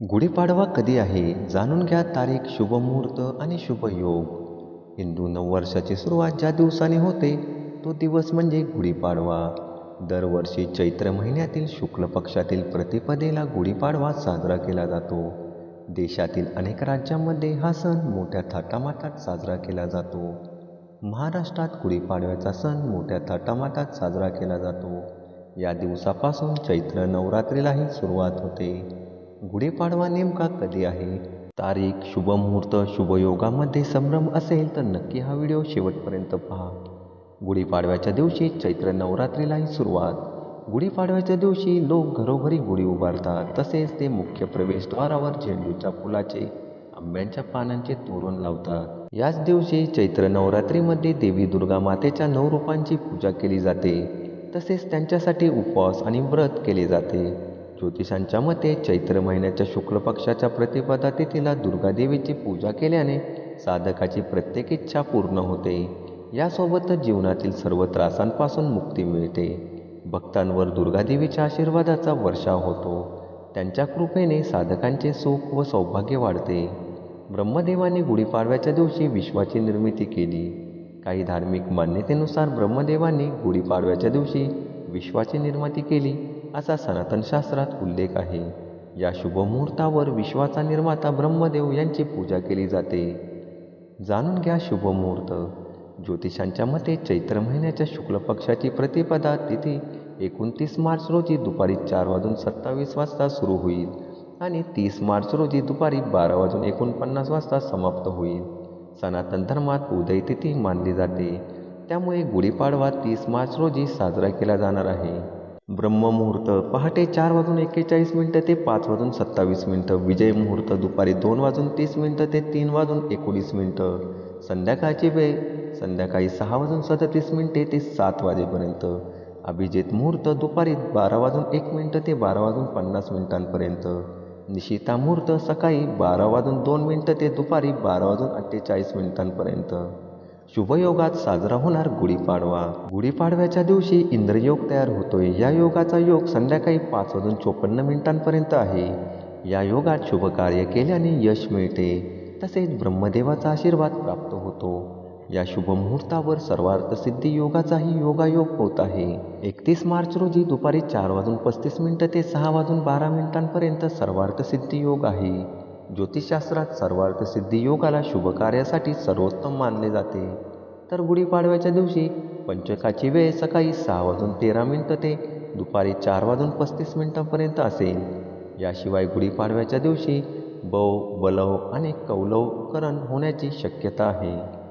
गुढीपाडवा कधी आहे जाणून घ्या तारीख शुभमुहूर्त आणि शुभयोग हिंदू नववर्षाची सुरुवात ज्या दिवसाने होते तो दिवस म्हणजे गुढीपाडवा. दरवर्षी चैत्र महिन्यातील शुक्ल पक्षातील प्रतिपदेला गुढीपाडवा साजरा केला जातो. देशातील अनेक राज्यांमध्ये हा सण मोठ्या थाटामाटात साजरा केला जातो. महाराष्ट्रात गुढीपाडव्याचा सण मोठ्या थाटामाटात साजरा केला जातो. या दिवसापासून चैत्र नवरात्रीलाही सुरुवात होते. गुढीपाडवा नेमका कधी आहे? तारीख शुभ मुहूर्त शुभयोगामध्ये संभ्रम असेल तर नक्की हा व्हिडिओ शेवटपर्यंत पहा. गुढीपाडव्याच्या दिवशी चैत्र नवरात्रीलाही सुरुवात. गुढीपाडव्याच्या दिवशी लोक घरोघरी गुढी उभारतात. तसेच ते मुख्य प्रवेशद्वारावर झेंडूच्या फुलाचे आंब्यांच्या पानांचे तोरण लावतात. याच दिवशी चैत्र नवरात्रीमध्ये देवी दुर्गा मातेच्या नऊ रूपांची पूजा केली जाते. तसेच त्यांच्यासाठी उपवास आणि व्रत केले जाते. ज्योतिषांच्या मते चैत्र महिन्याच्या शुक्ल पक्षाच्या प्रतिपदा तिथीला दुर्गादेवीची पूजा केल्याने साधकाची प्रत्येक इच्छा पूर्ण होते. यासोबतच जीवनातील सर्व त्रासांपासून मुक्ती मिळते. भक्तांवर दुर्गादेवीच्या आशीर्वादाचा वर्षाव होतो. त्यांच्या कृपेने साधकांचे सुख व सौभाग्य वाढते. ब्रह्मदेवाने गुढीपाडव्याच्या दिवशी विश्वाची निर्मिती केली. काही धार्मिक मान्यतेनुसार ब्रह्मदेवांनी गुढीपाडव्याच्या दिवशी विश्वाची निर्मिती केली. असा सनातन शास्त्रात उल्लेख आहे. या शुभमुहूर्तावर विश्वाचा निर्माता ब्रह्मदेव यांची पूजा केली जाते. जाणून घ्या शुभमुहूर्त. ज्योतिषांच्या मते चैत्र महिन्याच्या शुक्ल पक्षाची प्रतिपदा तिथी एकोणतीस मार्च रोजी दुपारी चार वाजून सत्तावीस वाजता सुरू होईल आणि तीस मार्च रोजी दुपारी बारा वाजून एकोणपन्नास वाजता समाप्त होईल. सनातन धर्मात उदय तिथी मानली जाते. त्यामुळे गुढीपाडवा तीस मार्च रोजी साजरा केला जाणार आहे. ब्रह्ममुहूर्त. पहाटे चार वाजून एक्केचाळीस मिनटं ते पाच वाजून सत्तावीस मिनटं. विजय मुहूर्त दुपारी दोन वाजून तीस मिनटं ते तीन वाजून एकोणीस मिनटं. संध्याकाळची वेळ संध्याकाळी सहा वाजून सदतीस मिनटे ते सात वाजेपर्यंत. अभिजित मुहूर्त दुपारी बारा वाजून एक मिनटं ते बारा वाजून पन्नास मिनिटांपर्यंत. निशिता मुहूर्त सकाळी बारा वाजून दोन मिनटं ते दुपारी बारा वाजून अठ्ठेचाळीस मिनिटांपर्यंत. शुभयोगात साजरा होणार गुढीपाडवा. गुढीपाडव्याच्या दिवशी इंद्रयोग तयार होतोय. या योगाचा योग संध्याकाळी पाच वाजून चोपन्न मिनिटांपर्यंत आहे. या योगात शुभ कार्य केल्याने यश मिळते. तसेच ब्रह्मदेवाचा आशीर्वाद प्राप्त होतो. या शुभ मुहूर्तावर सर्वार्थसिद्धी योगाचाही योगायोग होत आहे. एकतीस मार्च रोजी दुपारी चार वाजून पस्तीस मिनिटं ते सहा वाजून बारा मिनिटांपर्यंत सर्वार्थसिद्धी योग आहे. ज्योतिषशास्त्रात सर्वार्थ सिद्धी योगाला शुभकार्यासाठी सर्वोत्तम मानले जाते. तर गुढीपाडव्याच्या दिवशी पंचकाची वेळ सकाळी सहा वाजून तेरा मिनटं ते दुपारी चार वाजून पस्तीस मिनटांपर्यंत असेल. याशिवाय गुढीपाडव्याच्या दिवशी बव बलव आणि कौलवकरण होण्याची शक्यता आहे.